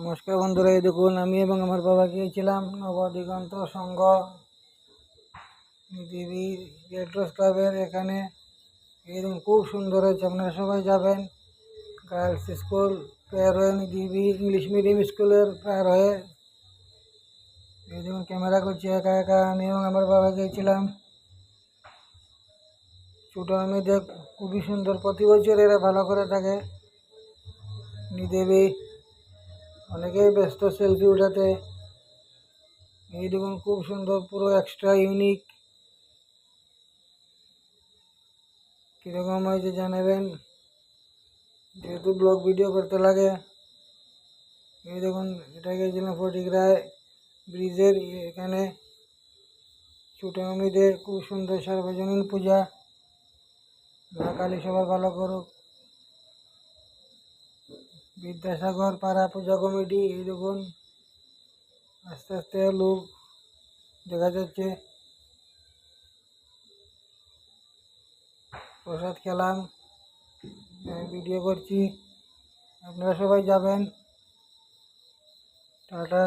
নমস্কার বন্ধুরা, এই দেখুন আমি এবং আমার বাবা গিয়েছিলাম নবদিগন্ত সংঘ রেড্রস ক্লাবের এখানে। দেখুন খুব সুন্দর হয়েছে, আপনারা সবাই যাবেন। গার্লস স্কুল প্রেয়ার হয়ে দেবী ইংলিশ মিডিয়াম স্কুলের প্রেয়ার হয়ে। এই দেখুন ক্যামেরা করছি একা একা, আমি এবং আমার বাবা গিয়েছিলাম। ছোটো মেয়েদের খুবই সুন্দর, প্রতি বছর এরা ভালো করে থাকে। দেবী। অনেকেই ব্যস্ত সেলফি উঠাতে এই দেখুন খুব সুন্দর পুরো এক্সট্রা ইউনিক কীরকম হয়েছে জানাবেন? যেহেতু ব্লগ ভিডিও করতে লাগে। এই দেখুন, এটা গিয়েছিলাম ফটিকরায় ব্রিজের এখানে। মেয়েদের খুব সুন্দর সার্বজনীন পূজা। মা কালী সবার ভালো করুক। বিদ্যাসাগর পাড়া পূজা কমিটি, এই দেখুন, আস্তে আস্তে লোক দেখা যাচ্ছে। প্রসাদ খেলাম ভিডিও করছি। আপনারা সবাই যাবেন। টাটা।